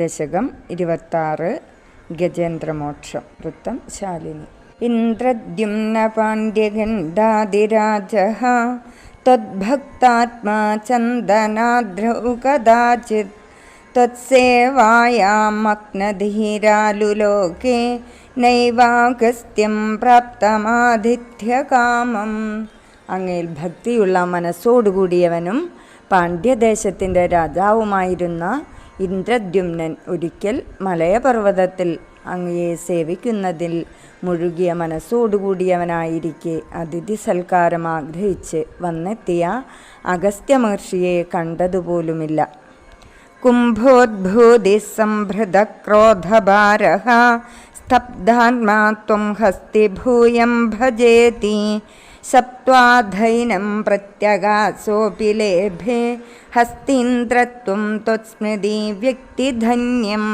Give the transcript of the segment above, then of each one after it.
ദശകം ഇരുപത്താറ് ഗജേന്ദ്രമോക്ഷം. വൃത്തം ശാലിനി. ഇന്ദ്രദ്യുമ്ന പാണ്ഡ്യഗണ്ഡാതിരാജ ത്വദ്ഭക്താത്മാ ചന്ദനാദ്രൗ കഥാചിത്. മഗ്നധീരാലുലോകേ നൈവാഗസ്ത്യം പ്രാപ്തമാതിഥ്യകാമം അങ്ങയിൽ ഭക്തിയുള്ള മനസ്സോടുകൂടിയവനും പാണ്ഡ്യദേശത്തിന്റെ രാജാവുമായിരുന്ന ഇന്ദ്രദ്യുമ്നൻ ഒരിക്കൽ മലയപർവതത്തിൽ അങ്ങയെ സേവിക്കുന്നതിൽ മുഴുകിയ മനസ്സോടുകൂടിയവനായിരിക്കെ അതിഥി സൽക്കാരം ആഗ്രഹിച്ച് വന്നെത്തിയ അഗസ്ത്യ മഹർഷിയെ കണ്ടതുപോലുമില്ല. കുംഭോദ്ഭൂതി സംഭൃതക്രോധഭാര സ്തബ്ധാത്മാ ഹസ്തി ഭൂയം ഭജേതി സപ്ത്വാധൈനം പ്രത്യകാസോപി ലേഭേ ഹസ്തീന്ദ്രത്വം ത്വസ്മൃതി വ്യക്തിധന്യം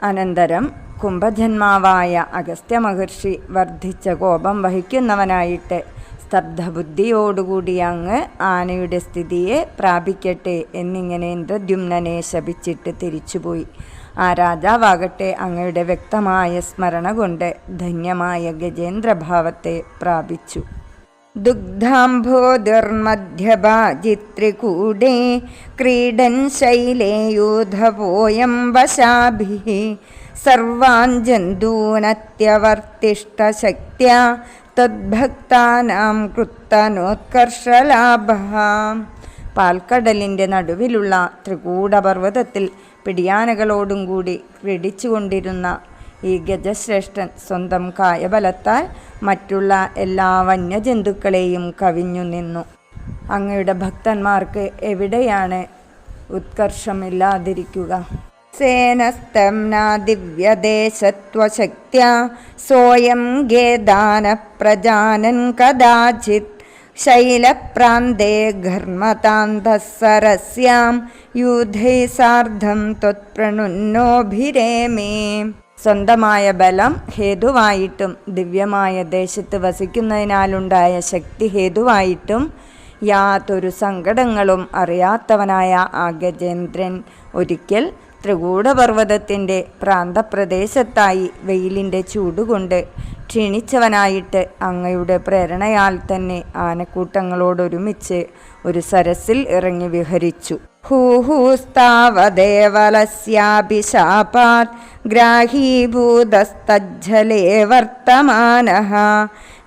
അനന്തരം കുംഭജന്മാവായ അഗസ്ത്യ മഹർഷി വർദ്ധിച്ച കോപം വഹിക്കുന്നവനായിട്ട് സ്തബ്ധബുദ്ധിയോടുകൂടി അങ്ങ് ആനയുടെ സ്ഥിതിയെ പ്രാപിക്കട്ടെ എന്നിങ്ങനെ ഇന്ദ്രദ്യുമ്നനെ ശപിച്ചിട്ട് തിരിച്ചുപോയി. ആ രാജാവാകട്ടെ അങ്ങയുടെ വ്യക്തമായ സ്മരണ കൊണ്ട് ധന്യമായ ഗജേന്ദ്രഭാവത്തെ പ്രാപിച്ചു. ദുഗ്ധാംഭോതിർമധ്യഭാജിത്രികൂടേ ക്രീഡൻ ശൈലേയൂധവോയം സർവാൻ ജന്തൂനത്യവർത്തിഷ്ടശക്ത്യ തദ്ഭക്താനാം കൃത്തനോത്കർഷലാഭ പാൽക്കടലിന്റെ നടുവിലുള്ള ത്രികൂടപർവതത്തിൽ പിടിയാനകളോടും കൂടി ക്രീഡിച്ചുകൊണ്ടിരുന്ന ഈ ഗജശ്രേഷ്ഠൻ സ്വന്തം കായബലത്താൽ മറ്റുള്ള എല്ലാ വന്യജന്തുക്കളെയും കവിഞ്ഞു നിന്നു. അങ്ങയുടെ ഭക്തന്മാർക്ക് എവിടെയാണ് ഉത്കർഷമില്ലാതിരിക്കുക? സേനസ്തം ദിവ്യദേശത്വശക്ത സോയം ഗേദാന പ്രജാനൻ കഥാചിത് ശൈലപ്രാന്തേ ഘർമ്മതാന്തസരസ്യാം യൂഥൈ സാർദ്ധം ത്വത്പ്രണുന്നോഭിരേമേ സ്വന്തമായ ബലം ഹേതുവായിട്ടും ദിവ്യമായ ദേശത്ത് വസിക്കുന്നതിനാലുണ്ടായ ശക്തി ഹേതുവായിട്ടും യാതൊരു സങ്കടങ്ങളും അറിയാത്തവനായ ആ ഗജേന്ദ്രൻ ഒരിക്കൽ ത്രികൂടപർവതത്തിന്റെ പ്രാന്തപ്രദേശത്തായി വെയിലിന്റെ ചൂടുകൊണ്ട് ക്ഷീണിച്ചവനായിട്ട് അങ്ങയുടെ പ്രേരണയാൽ തന്നെ ആനക്കൂട്ടങ്ങളോടൊരുമിച്ച് ഒരു സരസിൽ ഇറങ്ങി വിഹരിച്ചു. ഹൂഹൂസ്താവദേവലസ്യാഭിശാപാത് ഗ്രാഹീഭൂതസ്തജ്ജലേ വർത്തമാന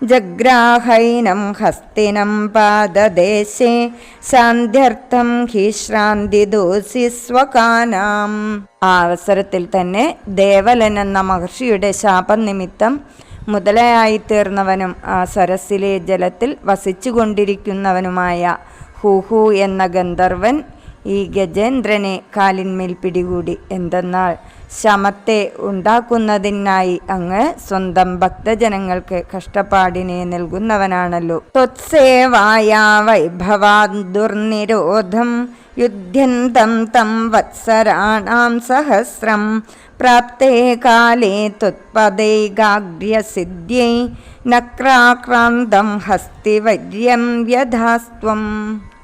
ജഗ്രാഹൈനം ഹസ്തിനം പാദദേശേ ശാന്ത്യർത്ഥം ഹി ശ്രാന്തിദോസി സ്വകാനാം. ആ അവസരത്തിൽ തന്നെ ദേവലൻ എന്ന മഹർഷിയുടെ ശാപം നിമിത്തം മുതലയായി തീർന്നവനും ആ സരസിലെ ജലത്തിൽ വസിച്ചുകൊണ്ടിരിക്കുന്നവനുമായ ഹുഹു എന്ന ഗന്ധർവൻ ഈ ഗജേന്ദ്രനെ കാലിന്മേൽ പിടികൂടി. എന്തെന്നാൽ ശമത്തെ ഉണ്ടാക്കുന്നതിനായി അങ്ങ് സ്വന്തം ഭക്തജനങ്ങൾക്ക് കഷ്ടപ്പാടിനെ നൽകുന്നവനാണല്ലോ. ത്വത്സേവായ വൈഭവാ ദുർനിരോധം. യുദ്ധ്യന്തം തം വത്സരാണാം സഹസ്രം. പ്രാപ്തേ കാലേ ത്വത്പദൈകാഗ്രസിദ്ധ്യൈ നക്രാക്രാന്തം ഹസ്തിവര്യം വ്യധാസ്ത്വം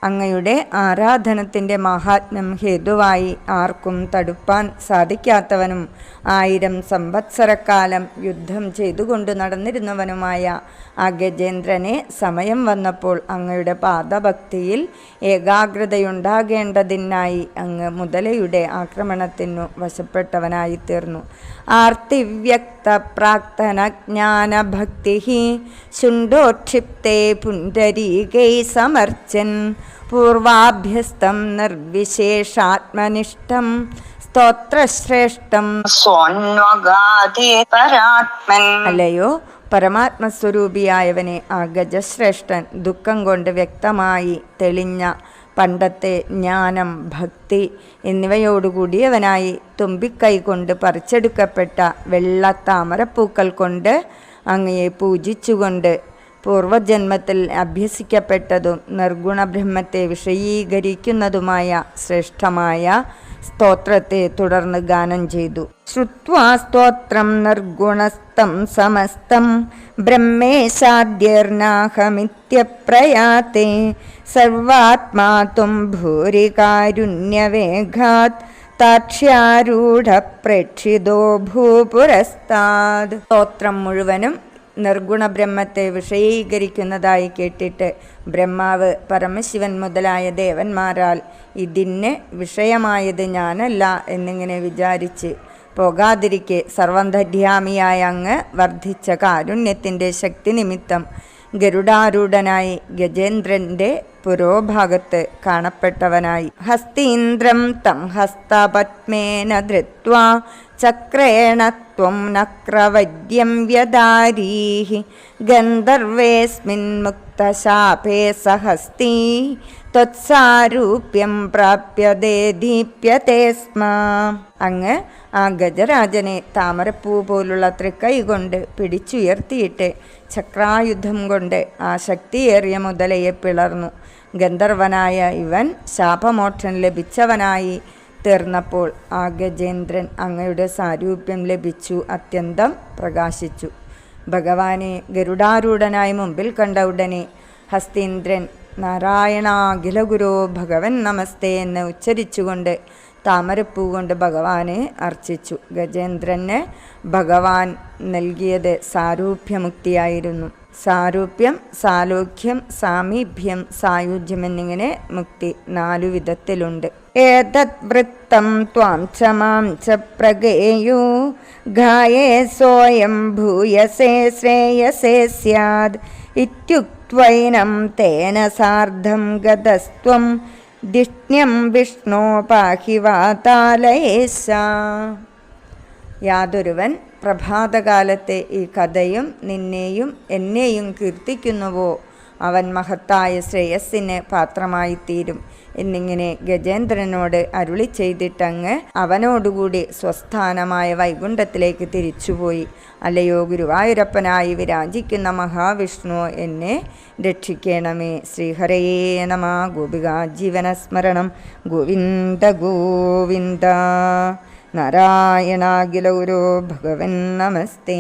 അങ്ങയുടെ ആരാധനത്തിന്റെ മഹാത്മ്യം ഹേതുവായി ആർക്കും തടുപ്പാൻ സാധിക്കാത്തവനും ആയിരം സംവത്സരക്കാലം യുദ്ധം ചെയ്തുകൊണ്ട് നടന്നിരുന്നവനുമായ ആ ഗജേന്ദ്രനെ സമയം വന്നപ്പോൾ അങ്ങയുടെ പാദഭക്തിയിൽ ഏകാഗ്രതയുണ്ടാകേണ്ടതിനായി അങ്ങ് മുതലയുടെ ആക്രമണത്തിനു വശപ്പെട്ടവനായി തീർന്നു ആർത്തിവ്യക്ത പ്രാക്തന ജ്ഞാനഭക്തി ശുണ്ടോക്ഷിപ്തേ പുണ്ടരീകൈ സമർച്ചൻ. പൂർവാഭ്യസ്തം നിർവിശേഷാത്മനിഷ്ഠം സ്തോത്രശ്രേഷ്ഠം പരാത്മൻ അല്ലയോ പരമാത്മസ്വരൂപിയായവനെ ആ ഗജശ്രേഷ്ഠൻ ദുഃഖം കൊണ്ട് വ്യക്തമായി തെളിഞ്ഞ പണ്ടത്തെ ജ്ഞാനം ഭക്തി എന്നിവയോടുകൂടിയവനായി തുമ്പിക്കൈ കൊണ്ട് പറിച്ചെടുക്കപ്പെട്ട വെള്ള താമരപ്പൂക്കൾ കൊണ്ട് അങ്ങയെ പൂജിച്ചുകൊണ്ട് പൂർവജന്മത്തിൽ അഭ്യസിക്കപ്പെട്ടതും നിർഗുണ ബ്രഹ്മത്തെ വിഷയീകരിക്കുന്നതുമായ ശ്രേഷ്ഠമായ സ്തോത്രത്തെ തുടർന്ന് ഗാനം ചെയ്തു. ശ്രുവാ സ്തോത്രം നിർഗുണസ്തം സമസ്തം ബ്രഹ്മേശാദ്യർനാഹമിത്യപ്രയാത്തെ സർവാത്മാത്വം ഭൂരി കാരുണ്യവേഗാത് താക്ഷ്യാരൂഢ പ്രേക്ഷിതോ ഭൂപുരസ്താത്. സ്തോത്രം മുഴുവനും നിർഗുണ ബ്രഹ്മത്തെ വിഷയീകരിക്കുന്നതായി കേട്ടിട്ട് ബ്രഹ്മാവ് പരമശിവൻ മുതലായ ദേവന്മാരാൽ ഇതിന് വിഷയമായത് ഞാനല്ല എന്നിങ്ങനെ വിചാരിച്ച് പോകാതിരിക്കെ സർവന്ധര്യാമിയായ അങ്ങ് വർദ്ധിച്ച കാരുണ്യത്തിന്റെ ശക്തി നിമിത്തം ഗരുഡാരൂഢനായി ഗജേന്ദ്രന്റെ പുരോഭാഗത്ത് കാണപ്പെട്ടവനായി. ഹസ്തീന്ദ്രം തം ഹസ്തപത്മേന ധൃത്വാ ത്വം നക്രവദ്യം വ്യദാരീ ഗന്ധർവേസ്മിൻ മുക്തശാപേ സഹസ്തീ ത്വത്സാരൂപ്യം പ്രാപ്യതേ ദീപ്യത്തെ സ്മ. അങ്ങ് ആ ഗജരാജനെ താമരപ്പൂ പോലുള്ള തൃക്കൈ കൊണ്ട് പിടിച്ചുയർത്തിയിട്ട് ചക്രായുധം കൊണ്ട് ആ ശക്തിയേറിയ മുതലയെ പിളർന്നു. ഗന്ധർവനായ ഇവൻ ശാപമോക്ഷൻ ലഭിച്ചവനായി തീർന്നപ്പോൾ ആ ഗജേന്ദ്രൻ അങ്ങയുടെ സാരൂപ്യം ലഭിച്ചു അത്യന്തം പ്രകാശിച്ചു. ഭഗവാനെ ഗരുഡാരൂഢനായി മുമ്പിൽ കണ്ട ഉടനെ ഹസ്തീന്ദ്രൻ നാരായണാഖില ഗുരോ ഭഗവൻ നമസ്തേ എന്ന് ഉച്ചരിച്ചുകൊണ്ട് താമരപ്പൂ കൊണ്ട് ഭഗവാനെ അർച്ചിച്ചു. ഗജേന്ദ്രന് ഭഗവാൻ നൽകിയത് സാരൂപ്യമുക്തിയായിരുന്നു. സാരൂപ്യം സാലോക്യം സാമീപ്യം സായുജ്യം എന്നിങ്ങനെ മുക്തി നാലു വിധത്തിലുണ്ട്. ഏതത് വൃത്തം ത്വാം ച മാം ച പ്രഗേയോ. ഗായേ സ്വയം ഭൂയസേ ശ്രേയസേ സ്യാദ്. ഇത്യുക്വൈനം തേന സാർദ്ധം ഗതസ്ത്വം. ദിഷ്ണ്യം വിഷ്ണോ പാഹി വാതാലയേശ. യാതൊരുവൻ പ്രഭാതകാലത്തെ ഈ കഥയും നിന്നെയും എന്നെയും കീർത്തിക്കുന്നുവോ? അവൻ മഹത്തായ ശ്രേയസ്സിന് പാത്രമായിത്തീരും. എന്നിങ്ങനെ ഗജേന്ദ്രനോട് അരുളി ചെയ്തിട്ടങ്ങ് അവനോടുകൂടി സ്വസ്ഥാനമായ വൈകുണ്ഠത്തിലേക്ക് തിരിച്ചുപോയി. അല്ലയോ ഗുരുവായൂരപ്പനായി വിരാജിക്കുന്ന മഹാവിഷ്ണു എന്നെ രക്ഷിക്കണമേ. ശ്രീഹരയേ നമ. ഗോപിക ജീവനസ്മരണം. ഗോവിന്ദ ഗോവിന്ദ. നാരായണാഖില ഗുരോ ഭഗവൻ നമസ്തേ